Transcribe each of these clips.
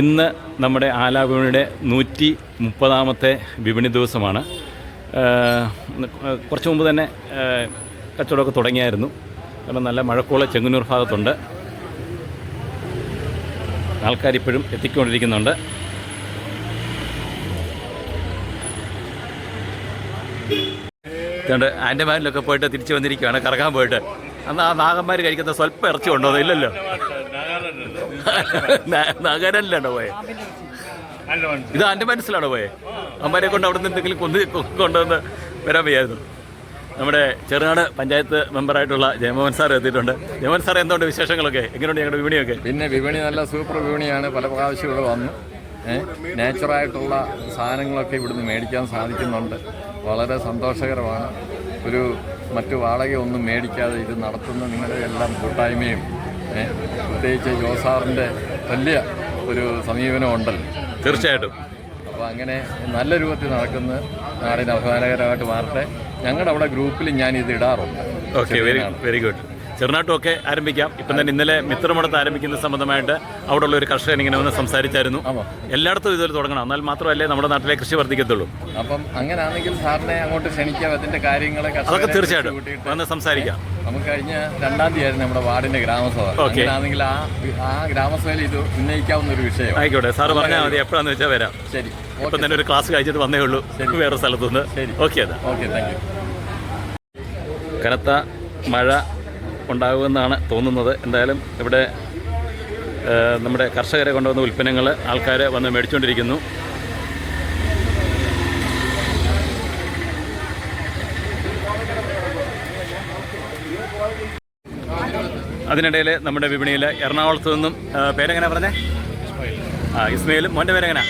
ഇന്ന് നമ്മുടെ ആലാ വിപണിയുടെ നൂറ്റി മുപ്പതാമത്തെ വിപണി ദിവസമാണ്. കുറച്ച് മുമ്പ് തന്നെ കച്ചവടമൊക്കെ തുടങ്ങിയായിരുന്നു. കാരണം നല്ല മഴക്കോള ചെങ്ങന്നൂർ ഭാഗത്തുണ്ട്. ആൾക്കാരിപ്പോഴും എത്തിക്കൊണ്ടിരിക്കുന്നുണ്ട്. ഇതുകൊണ്ട് ആൻഡമാനിലൊക്കെ പോയിട്ട് തിരിച്ചു വന്നിരിക്കുകയാണ് കറങ്ങാൻ പോയിട്ട്. അന്ന് ആ നാഗന്മാർ കഴിക്കുന്ന സ്വല്പം ഇറച്ചി ഉണ്ടോ ഇല്ലല്ലോ നഗരനിലാണോ പോയെ. ഇത് എന്റെ മനസ്സിലാണോ പോയെ? അമ്മരെ കൊണ്ട് അവിടെ നിന്ന് എന്തെങ്കിലും കൊന്ന് കൊണ്ടുവന്ന് വരാൻ വയ്യായിരുന്നു. നമ്മുടെ ചെറുനാട് പഞ്ചായത്ത് മെമ്പറായിട്ടുള്ള ജയമോഹൻ സാർ എത്തിയിട്ടുണ്ട്. ജയമോഹൻ സാർ എന്തുകൊണ്ട് വിശേഷങ്ങളൊക്കെ? എങ്ങനെയുണ്ട് ഞങ്ങളുടെ വിപണിയൊക്കെ? പിന്നെ വിപണി നല്ല സൂപ്പർ വിപണിയാണ്. പല പ്രാവശ്യം ഇവിടെ വന്നു. നാച്ചുറായിട്ടുള്ള സാധനങ്ങളൊക്കെ ഇവിടുന്ന് മേടിക്കാൻ സാധിക്കുന്നുണ്ട്. വളരെ സന്തോഷകരമാണ്. ഒരു മറ്റു വാടകയൊന്നും മേടിക്കാതെ ഇത് നടത്തുന്ന നിങ്ങളുടെ എല്ലാം കൂട്ടായ്മയും പ്രത്യേകിച്ച് ജോസാറിന്റെ വലിയ ഒരു സമീപനം ഉണ്ടല്ലോ തീർച്ചയായിട്ടും. അപ്പോൾ അങ്ങനെ നല്ല രൂപത്തിൽ നടക്കുന്ന നാടിന് അഭിമാനകരമായിട്ട് മാറട്ടെ. ഞങ്ങളുടെ അവിടെ ഗ്രൂപ്പിൽ ഞാൻ ഇത് ഇടാറുണ്ട് ഓക്കെ വെരി വെരി ഗുഡ് ചെറുനാട്ടുമൊക്കെ ആരംഭിക്കാം. ഇപ്പം തന്നെ ഇന്നലെ മിത്രമടത്ത് ആരംഭിക്കുന്ന സംബന്ധമായിട്ട് അവിടെയുള്ള ഒരു കർഷകൻ ഇങ്ങനെ വന്ന് സംസാരിച്ചായിരുന്നു. എല്ലായിടത്തും ഇതുപോലെ തുടങ്ങണം. എന്നാൽ മാത്രമല്ലേ നമ്മുടെ നാട്ടിലെ കൃഷി വർദ്ധിക്കത്തുള്ളൂ. അപ്പം അങ്ങനെയാണെങ്കിൽ സാറിനെ അങ്ങോട്ട് ക്ഷണിക്കാം. അതിന്റെ കാര്യങ്ങളെ അതൊക്കെ തീർച്ചയായിട്ടും. വന്ന് സംസാരിക്കാം. നമുക്ക് കഴിഞ്ഞ രണ്ടാം തീയതി ആയിരുന്നു നമ്മുടെ വാർഡിന്റെ ഗ്രാമസഭ. ഓക്കെ. അങ്ങനെയാണെങ്കിൽ ആ ആ ഗ്രാമസഭയിൽ ഇത് ഉന്നയിക്കാവുന്ന ഒരു വിഷയം ആയിക്കോട്ടെ. സാർ പറഞ്ഞാൽ മതി. എപ്പോഴാന്ന് വെച്ചാൽ വരാം. ശരി. ഇപ്പം തന്നെ ഒരു ക്ലാസ് കഴിച്ചിട്ട് വന്നേ ഉള്ളൂ. വേറെ സ്ഥലത്തുനിന്ന്. ശരി. ഓക്കെ അതാ ഓക്കെ താങ്ക് യു. കനത്ത മഴ ഉണ്ടാകുമെന്നാണ് തോന്നുന്നത്. എന്തായാലും ഇവിടെ നമ്മുടെ കർഷകരെ കൊണ്ടുവന്ന ഉൽപ്പന്നങ്ങൾ ആൾക്കാർ വന്ന് മേടിച്ചുകൊണ്ടിരിക്കുന്നു. അതിനിടയിൽ നമ്മുടെ വിപണിയിൽ എറണാകുളത്ത് നിന്നും പേരെങ്ങനെ പറഞ്ഞേ? ആ ഇസ്മയിലും മോന്റെ പേരെങ്ങനെ?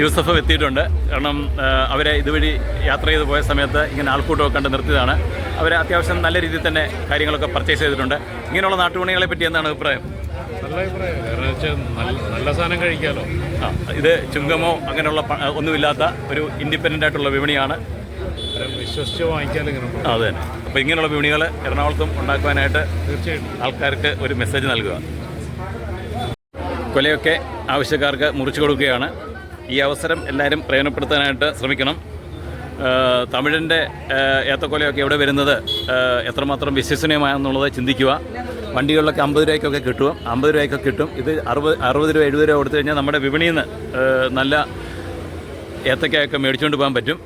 യൂസഫ് എത്തിയിട്ടുണ്ട്. കാരണം അവരെ ഇതുവഴി യാത്ര ചെയ്ത് പോയ സമയത്ത് ഇങ്ങനെ ആൾക്കൂട്ടമൊക്കെ കണ്ട് നിർത്തിയതാണ്. അവർ അത്യാവശ്യം നല്ല രീതിയിൽ തന്നെ കാര്യങ്ങളൊക്കെ പർച്ചേസ് ചെയ്തിട്ടുണ്ട്. ഇങ്ങനെയുള്ള നാട്ടുപണികളെ പറ്റി എന്താണ് അഭിപ്രായം? നല്ല അഭിപ്രായം. നല്ല സാധനം കഴിക്കാമല്ലോ ആ ഇത് ചുങ്കമോ അങ്ങനെയുള്ള ഒന്നുമില്ലാത്ത ഒരു ഇൻഡിപെൻഡന്റ് ആയിട്ടുള്ള വിപണിയാണ്. വിശ്വസിച്ച് വാങ്ങിക്കാനും അതെ അപ്പോൾ ഇങ്ങനെയുള്ള വിപണികൾ എറണാകുളത്തും ഉണ്ടാക്കുവാനായിട്ട് തീർച്ചയായിട്ടും. ആൾക്കാർക്ക് ഒരു മെസ്സേജ് നൽകുക. കൊലയൊക്കെ ആവശ്യക്കാർക്ക് മുറിച്ചു കൊടുക്കുകയാണ്. ഈ അവസരം എല്ലാവരും പ്രയോജനപ്പെടുത്താനായിട്ട് ശ്രമിക്കണം. തമിഴിന്റെ ഏത്തക്കൊലയൊക്കെ എവിടെ വരുന്നത് എത്രമാത്രം വിശ്വസനീയമാണെന്നുള്ളത് ചിന്തിക്കുക. വണ്ടികളിലൊക്കെ അമ്പത് രൂപയ്ക്കൊക്കെ കിട്ടും. അമ്പത് രൂപയ്ക്കൊക്കെ കിട്ടും. ഇത് അറുപത് അറുപത് രൂപ എഴുപത് രൂപ കൊടുത്തു കഴിഞ്ഞാൽ നമ്മുടെ വിപണിയിൽ നിന്ന് നല്ല ഏത്തക്കയൊക്കെ മേടിച്ചുകൊണ്ട് പോകാൻ പറ്റും.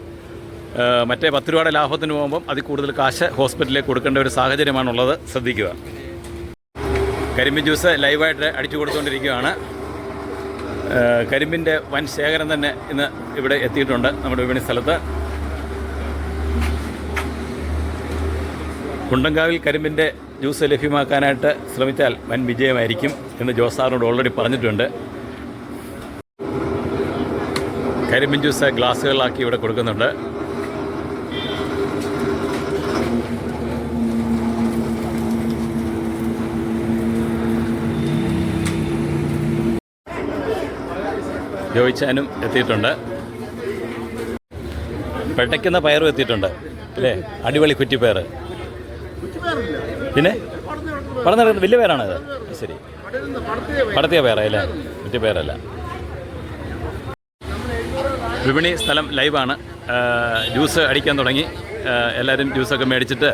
മറ്റേ പത്ത് രൂപയുടെ ലാഭത്തിന് പോകുമ്പം അതിൽ കൂടുതൽ കാശ് ഹോസ്പിറ്റലിലേക്ക് കൊടുക്കേണ്ട ഒരു സാഹചര്യമാണുള്ളത്. ശ്രദ്ധിക്കുക. കരിമ്പ് ജ്യൂസ് ലൈവായിട്ട് അടിച്ചു കൊടുത്തുകൊണ്ടിരിക്കുകയാണ്. കരിമ്പിന്റെ വൻ ശേഖരം തന്നെ ഇന്ന് ഇവിടെ എത്തിയിട്ടുണ്ട് നമ്മുടെ വിപണി സ്ഥലത്ത്. കുണ്ടങ്കാവിൽ കരിമ്പിന്റെ ജ്യൂസ് ലഭ്യമാക്കാനായിട്ട് ശ്രമിച്ചാൽ വൻ വിജയമായിരിക്കും എന്ന് ജോസാറിനോട് ഓൾറെഡി പറഞ്ഞിട്ടുണ്ട്. കരിമ്പിൻ ജ്യൂസ് ഗ്ലാസ്സുകളിലാക്കി ഇവിടെ കൊടുക്കുന്നുണ്ട്. ജോയിച്ചാനും എത്തിയിട്ടുണ്ട്. പെട്ടയ്ക്കുന്ന പയറും എത്തിയിട്ടുണ്ട് അല്ലേ? അടിപൊളി കുറ്റിപ്പയർ പിന്നെ? പറഞ്ഞ വലിയ പേരാണത് ശരി. പടത്തിയ പേരല്ലേ കുറ്റിപ്പയറല്ല വിപണി സ്ഥലം ലൈവാണ്. ജ്യൂസ് അടിക്കാൻ തുടങ്ങി. എല്ലാവരും ജ്യൂസൊക്കെ മേടിച്ചിട്ട്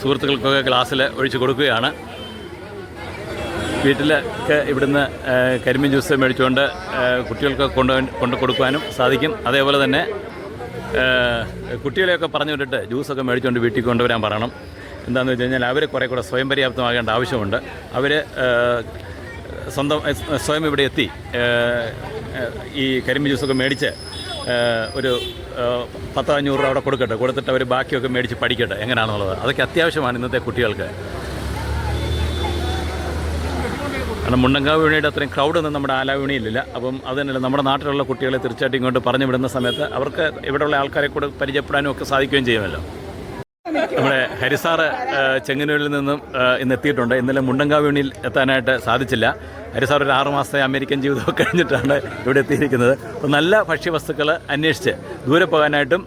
സുഹൃത്തുക്കൾക്കൊക്കെ ഗ്ലാസ്സിൽ ഒഴിച്ചു കൊടുക്കുകയാണ്. വീട്ടിലൊക്കെ ഇവിടുന്ന് കരിമീൻ ജ്യൂസ് മേടിച്ചുകൊണ്ട് കുട്ടികൾക്ക് കൊണ്ട് കൊണ്ട് കൊടുക്കുവാനും സാധിക്കും. അതേപോലെ തന്നെ കുട്ടികളെയൊക്കെ പറഞ്ഞു വിട്ടിട്ട് ജ്യൂസൊക്കെ മേടിച്ചുകൊണ്ട് വീട്ടിൽ കൊണ്ടുവരാൻ പറയണം. എന്താണെന്ന് വെച്ച് കഴിഞ്ഞാൽ അവർ കുറേ കൂടെ സ്വയം പര്യാപ്തമാകേണ്ട ആവശ്യമുണ്ട്. അവർ സ്വന്തം സ്വയം ഇവിടെ എത്തി ഈ കരിമീൻ ജ്യൂസൊക്കെ മേടിച്ച് ഒരു പത്തോ അഞ്ഞൂറ് രൂപ അവിടെ കൊടുക്കട്ടെ. കൊടുത്തിട്ട് അവർ ബാക്കിയൊക്കെ മേടിച്ച് പഠിക്കട്ടെ. എങ്ങനെയാണെന്നുള്ളത് അതൊക്കെ അത്യാവശ്യമാണ് ഇന്നത്തെ കുട്ടികൾക്ക്. കാരണം മുണ്ടങ്കാവ് വിപണിയുടെ അത്രയും ക്രൗഡൊന്നും നമ്മുടെ ആലാ വിപണിയിലില്ല അപ്പം അത് തന്നെയല്ല നമ്മുടെ നാട്ടിലുള്ള കുട്ടികളെ തീർച്ചയായിട്ടും ഇങ്ങോട്ട് പറഞ്ഞു വിടുന്ന സമയത്ത് അവർക്ക് ഇവിടെയുള്ള ആൾക്കാരെ കൂടെ പരിചയപ്പെടാനും ഒക്കെ സാധിക്കുകയും ചെയ്യുമല്ലോ. നമ്മുടെ ഹരിസാറ് ചെങ്ങന്നൂരിൽ നിന്നും ഇന്ന് എത്തിയിട്ടുണ്ട്. ഇന്നലെ മുണ്ടങ്കാവ് വിപണിയിൽ എത്താനായിട്ട് സാധിച്ചില്ല. ഹരിസാർ ഒരു ആറ് മാസത്തെ അമേരിക്കൻ ജീവിതമൊക്കെ കഴിഞ്ഞിട്ടാണ് ഇവിടെ എത്തിയിരിക്കുന്നത്. അപ്പോൾ നല്ല ഭക്ഷ്യവസ്തുക്കൾ അന്വേഷിച്ച് ദൂരെ പോകാനായിട്ടും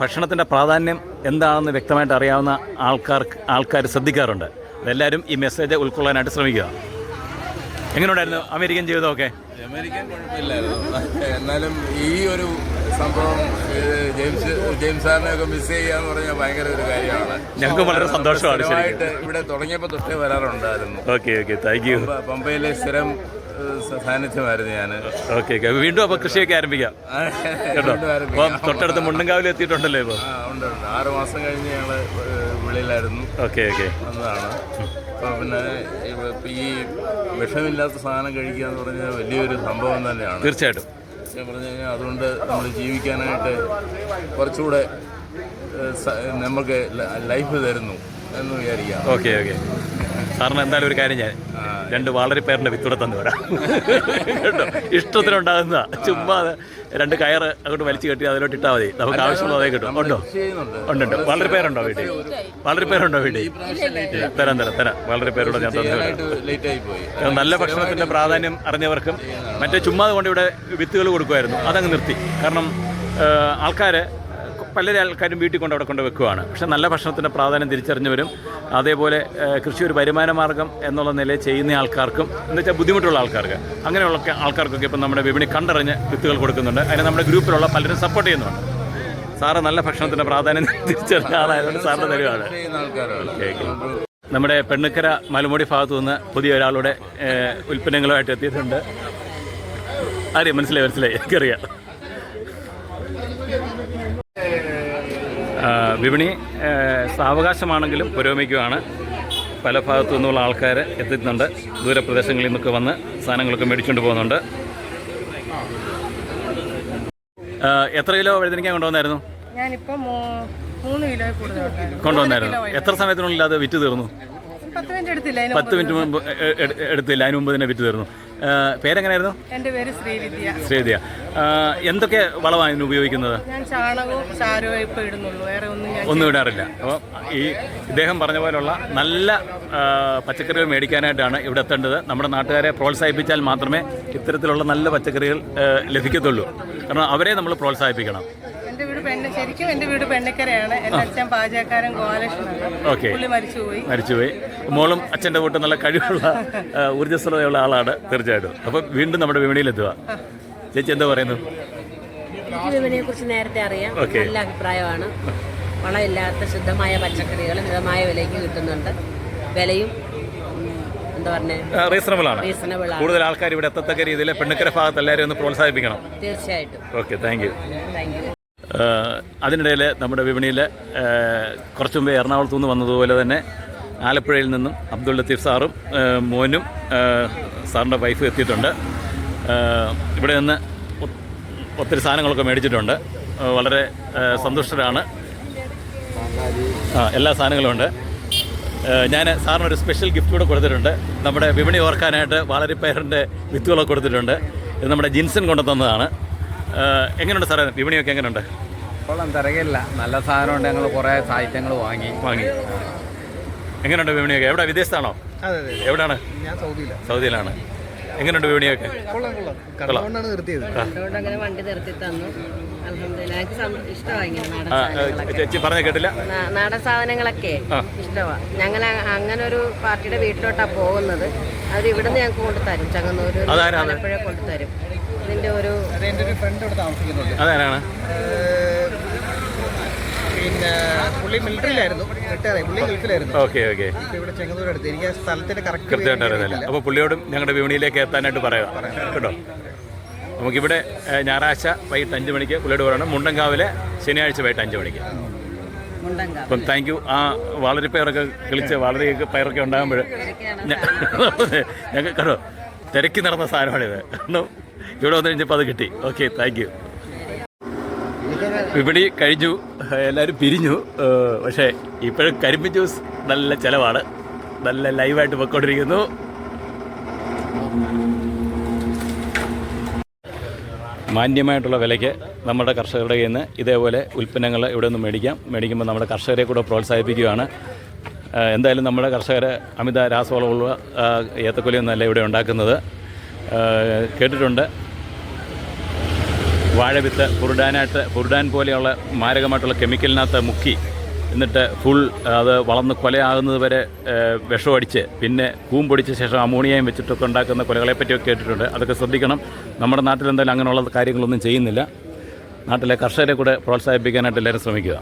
ഭക്ഷണത്തിന്റെ പ്രാധാന്യം എന്താണെന്ന് വ്യക്തമായിട്ട് അറിയാവുന്ന ആൾക്കാർ ആൾക്കാർ ശ്രദ്ധിക്കാറുണ്ട്. എല്ലാവരും ഈ മെസ്സേജ് ഉൾക്കൊള്ളാനായിട്ട് ശ്രമിക്കുക. എങ്ങനെയുണ്ടായിരുന്നു അമേരിക്കൻ ജീവിതമൊക്കെ? അമേരിക്കൻ കുഴപ്പമില്ലായിരുന്നു. എന്നാലും ഈ ഒരു സംഭവം ജെയിംസ് ജെയിംസ് സാറിനെ ഒക്കെ മിസ് ചെയ്യാന്ന് പറഞ്ഞാൽ ഭയങ്കര ഒരു കാര്യമാണ്. ഞങ്ങൾക്ക് വളരെ സന്തോഷമാണ് ഇവിടെ തുടങ്ങിയപ്പോൾ തൊട്ടേ വരാറുണ്ടായിരുന്നു. ഓക്കെ ഓക്കെ താങ്ക് യു പമ്പയിലെ സ്ഥിരം സാന്നിധ്യമായിരുന്നു ഞാൻ ഓക്കെ ഓക്കെ. വീണ്ടും അപ്പോൾ കൃഷിയൊക്കെ ആരംഭിക്കാം. കേട്ടോ? തൊട്ടടുത്ത് മുണ്ടൻകാവിൽ എത്തിയിട്ടുണ്ടല്ലോ ഇപ്പോൾ ഉണ്ട് ഉണ്ട്. ആറ് മാസം കഴിഞ്ഞ് ഞങ്ങൾ വെളിയിലായിരുന്നു. Okay okay. അതാണ് അപ്പോൾ പിന്നെ ഈ വിഷമില്ലാത്ത സാധനം കഴിക്കുക എന്ന് പറഞ്ഞാൽ വലിയൊരു സംഭവം തന്നെയാണ്. തീർച്ചയായിട്ടും. ഞാൻ പറഞ്ഞു കഴിഞ്ഞാൽ അതുകൊണ്ട് നമ്മൾ ജീവിക്കാനായിട്ട് കുറച്ചുകൂടെ നമുക്ക് ലൈഫ് തരുന്നു എന്ന് വിചാരിക്കാം. Okay okay. സാറിന് എന്തായാലും ഒരു കാര്യം ഞാൻ രണ്ട് വളരെ പേരുടെ വിത്തൂടെ തന്നു വരാം കേട്ടോ? ഇഷ്ടത്തിനുണ്ടാകുന്ന ചുമ്മാ രണ്ട് കയർ അങ്ങോട്ട് വലിച്ചു കെട്ടി അതിലോട്ട് ഇട്ടാൽ മതി. നമുക്ക് ആവശ്യമുള്ളതേ കിട്ടും. ഉണ്ടോ? ഉണ്ട് വളരെ പേരുണ്ടോ വീട്ടിൽ? വളരെ പേരുണ്ടോ വീട്ടിൽ? തരാം തരാം തരാം. വളരെ പേരോട് ഞാൻ തന്നു നല്ല ഭക്ഷണത്തിന്റെ പ്രാധാന്യം അറിഞ്ഞവർക്കും മറ്റേ ചുമ്മാ കൊണ്ട് ഇവിടെ വിത്തുകൾ കൊടുക്കുമായിരുന്നു. അതങ്ങ് നിർത്തി. കാരണം ആൾക്കാർ പല ആൾക്കാരും വീട്ടിൽ കൊണ്ട് അവിടെ കൊണ്ട് വെക്കുകയാണ് പക്ഷെ നല്ല ഭക്ഷണത്തിന്റെ പ്രാധാന്യം തിരിച്ചറിഞ്ഞവരും അതേപോലെ കൃഷി ഒരു വരുമാന മാർഗം എന്നുള്ള നിലയിൽ ചെയ്യുന്ന ആൾക്കാർക്കും എന്ന് വെച്ചാൽ ബുദ്ധിമുട്ടുള്ള ആൾക്കാർക്ക് അങ്ങനെയുള്ള ആൾക്കാർക്കൊക്കെ ഇപ്പം നമ്മുടെ വിപണി കണ്ടറിഞ്ഞ് വിത്തുകൾ കൊടുക്കുന്നുണ്ട്. അതിന് നമ്മുടെ ഗ്രൂപ്പിലുള്ള പലരും സപ്പോർട്ട് ചെയ്യുന്നുണ്ട്. സാറ് നല്ല ഭക്ഷണത്തിന്റെ പ്രാധാന്യം തിരിച്ചറിഞ്ഞ ആളായതുകൊണ്ട് സാറിന്റെ തരുവാണ് നമ്മുടെ പെണ്ണുക്കര മലമുടി ഭാഗത്തു നിന്ന് പുതിയ ഒരാളുടെ ഉൽപ്പന്നങ്ങളുമായിട്ട് എത്തിയിട്ടുണ്ട്. അറിയാം മനസ്സിലായി മനസ്സിലായി. എനിക്കറിയാം. വിപണി സാവകാശമാണെങ്കിലും പുരോഗമിക്കുകയാണ്. പല ഭാഗത്തു നിന്നുള്ള ആൾക്കാർ എത്തുന്നുണ്ട് ദൂരപ്രദേശങ്ങളിൽ നിന്നൊക്കെ വന്ന് സാധനങ്ങളൊക്കെ മേടിച്ചുകൊണ്ട് പോകുന്നുണ്ട്. എത്ര കിലോ വഴുതനിക്കാൻ കൊണ്ടുവന്നായിരുന്നു? മൂന്ന് കിലോ കൊണ്ടുവന്നായിരുന്നു. എത്ര സമയത്തിനുള്ളിൽ അത് വിറ്റ് തീർന്നു? പത്ത് മിനിറ്റ് എടുത്തില്ല അതിന് മുമ്പ്. എടുത്തില്ല. അതിന് മുമ്പ് തന്നെ വിറ്റ് തീർന്നു. പേരെങ്ങനെയായിരുന്നു എന്റെ പേര് ശ്രീവിദ്യ. ശ്രീവിദ്യ. എന്തൊക്കെ വളമാണ് ഇതിന് ഉപയോഗിക്കുന്നത്? ഞാൻ ചാണകവും ചാരവും ഇടുന്നുള്ളൂ. വേറെ ഒന്നും ഞാൻ ഒന്നും ഇടാറില്ല. അപ്പോൾ ഈ ഇദ്ദേഹം പറഞ്ഞ പോലുള്ള നല്ല പച്ചക്കറികൾ മേടിക്കാനായിട്ടാണ് ഇവിടെ എത്തേണ്ടത്. നമ്മുടെ നാട്ടുകാരെ പ്രോത്സാഹിപ്പിച്ചാൽ മാത്രമേ ഇത്തരത്തിലുള്ള നല്ല പച്ചക്കറികൾ ലഭിക്കത്തുള്ളൂ. കാരണം അവരെ നമ്മൾ പ്രോത്സാഹിപ്പിക്കണം. എന്റെ വീട് പെണ്ണ ശരിക്കും എന്റെ വീട് പെണ്ണക്കരയാണ്. എന്റെ അച്ഛൻ പാചകക്കാരൻ ഗോപാലകൃഷ്ണനാണ്. പുള്ളി മരിച്ചുപോയി. മരിച്ചുപോയി. മോളും അച്ഛന്റെ കൂട്ട് നല്ല കഴിവുള്ള ഊർജസ്വലതയുള്ള ആളാണ് തീർച്ചയായിട്ടും. അപ്പം വീണ്ടും നമ്മുടെ വിപണിയിലെത്തുക. ചേച്ചി എന്താ പറയുന്നു? വിപണിയെ കുറിച്ച് നേരത്തെ അറിയാം. നല്ല അഭിപ്രായമാണ്. വളമില്ലാത്ത ശുദ്ധമായ പച്ചക്കറികൾ മിതമായ വിലയ്ക്ക് കിട്ടുന്നുണ്ട്. വിലയും എന്താ റീസണബിൾ ആണ്. റീസണബിൾ ആണ്. കൂടുതൽ ആൾക്കാർ ഇവിടെ എത്തത്തക്ക രീതിയിൽ പെണ്ണുക്കര ഭാഗത്ത് എല്ലാവരും ഒന്ന് പ്രോത്സാഹിപ്പിക്കണം. തീർച്ചയായിട്ടും. Okay thank you thank you അതിനിടയിൽ നമ്മുടെ വിപണിയിൽ കുറച്ച് മുമ്പേ എറണാകുളത്തു നിന്ന് വന്നതുപോലെ തന്നെ ആലപ്പുഴയിൽ നിന്നും അബ്ദുൾ ലത്തീഫ് സാറും മോനും സാറിന്റെ വൈഫും എത്തിയിട്ടുണ്ട്. ഇവിടെ നിന്ന് ഒത്തിരി സാധനങ്ങളൊക്കെ മേടിച്ചിട്ടുണ്ട്. വളരെ സന്തുഷ്ടരാണ്. ആ എല്ലാ സാധനങ്ങളും ഉണ്ട്. ഞാൻ സാറിനൊരു സ്പെഷ്യൽ ഗിഫ്റ്റ് കൂടെ കൊടുത്തിട്ടുണ്ട്. നമ്മുടെ വിപണി ഓർക്കാനായിട്ട് വളരെ വാളരിപ്പയറിന്റെ വിത്തുകളൊക്കെ കൊടുത്തിട്ടുണ്ട്. ഇത് നമ്മുടെ ജിൻസൺ കൊണ്ടു തന്നതാണ് എങ്ങനെയുണ്ട് സാറേ? വിപണിയൊക്കെ എങ്ങനെയുണ്ട് കൊള്ളാം തിരകില്ല നല്ല സാധനമുണ്ട്. ഞങ്ങൾ കുറേ സാഹിത്യങ്ങൾ വാങ്ങി. വാങ്ങി. എങ്ങനെയുണ്ട് വിപണിയൊക്കെ? എവിടെ? വിദേശത്താണോ? എവിടെയാണ് ഞാൻ സൗദിയിലാണ് സൗദിയിലാണ്. എങ്ങനെയുണ്ട് വിപണിയൊക്കെ? ചേച്ചി പറഞ്ഞ കേട്ടില്ല? നാടൻ സാധനങ്ങളൊക്കെ. ഇഷ്ടമാണ് ഞങ്ങൾ അങ്ങനെ ഒരു പാർട്ടിയുടെ വീട്ടിലോട്ടാണ് പോകുന്നത്. അവർ ഇവിടുന്ന് ഞങ്ങൾക്ക് കൊണ്ടുതരും. ചങ്ങന്നൂര്? ആലപ്പുഴ കൊണ്ടുതരും. ഇതിന്റെ ഒരു എന്റെ ഒരു ഫ്രണ്ട് ഇവിടെ താമസിക്കുന്നുണ്ട്. അതാരാണ് ഏഹ്, പിന്നെ പുള്ളി മിലിറ്ററിയിലായിരുന്നു റിട്ടയർ ആയി പുള്ളി ഗൾഫിലായിരുന്നു. Okay okay. ഇപ്പൊ ഇവിടെ ചെങ്ങന്നൂർ അടുത്ത്. എനിക്ക് ആ സ്ഥലത്തിന്റെ കറക്റ്റ് കൃത്യമായിട്ട് അറിയുന്നില്ല. അപ്പോൾ പുള്ളിയോടും ഞങ്ങളുടെ വിപണിയിലേക്ക് എത്താനായിട്ട് പറയുക കേട്ടോ? നമുക്കിവിടെ ഏ, ഞായറാഴ്ച വൈകിട്ട് അഞ്ച് മണിക്ക് പുള്ളിയോട് പറയണം. മുണ്ടങ്കാവിലെ ശനിയാഴ്ച വൈകിട്ട് അഞ്ച് മണിക്ക്. മുണ്ടങ്കാവ്. അപ്പം താങ്ക് യു ആ വളരെ പേരൊക്കെ കിളിച്ച് വളരെ പയറൊക്കെ ഉണ്ടാകുമ്പോൾ ഞങ്ങൾ കേട്ടോ തിരക്കി നടന്ന സാധനമാണിത്. കാരണം ഇവിടെ വന്നു കഴിഞ്ഞപ്പോൾ അത് കിട്ടി. ഓക്കെ താങ്ക് യു വിപണി കഴിഞ്ഞു. എല്ലാവരും പിരിഞ്ഞു. പക്ഷേ ഇപ്പോഴും കരിമ്പ് ജ്യൂസ് നല്ല ചിലവാണ്. നല്ല ലൈവായിട്ട് പൊയ്ക്കൊണ്ടിരിക്കുന്നു മാന്യമായിട്ടുള്ള വിലയ്ക്ക് നമ്മുടെ കർഷകരുടെ കയ്യിൽ നിന്ന് ഇതേപോലെ ഉൽപ്പന്നങ്ങൾ ഇവിടെ നിന്ന് മേടിക്കാം. മേടിക്കുമ്പോൾ നമ്മുടെ കർഷകരെ കൂടെ പ്രോത്സാഹിപ്പിക്കുകയാണ്. എന്തായാലും നമ്മുടെ കർഷകർ അമിത രാസവളമുള്ള ആ, ഏത്തക്കൊലിയൊന്നുമല്ല ഇവിടെ ഉണ്ടാക്കുന്നത്. കേട്ടിട്ടുണ്ട്. വാഴവിത്ത് പുരുടാനായിട്ട് പുരുടാൻ പോലെയുള്ള മാരകമായിട്ടുള്ള കെമിക്കലിനകത്ത് മുക്കി എന്നിട്ട് ഫുൾ അത് വളർന്ന് കൊലയാകുന്നത് വരെ വിഷമടിച്ച് പിന്നെ കൂമ്പൊടിച്ച ശേഷം അമോണിയയും വെച്ചിട്ടൊക്കെ ഉണ്ടാക്കുന്ന കൊലകളെ പറ്റിയൊക്കെ കേട്ടിട്ടുണ്ട്. അതൊക്കെ ശ്രദ്ധിക്കണം. നമ്മുടെ നാട്ടിൽ എന്തായാലും അങ്ങനെയുള്ള കാര്യങ്ങളൊന്നും ചെയ്യുന്നില്ല. നാട്ടിലെ കർഷകരെ കൂടെ പ്രോത്സാഹിപ്പിക്കാനായിട്ട് എല്ലാവരും ശ്രമിക്കുക.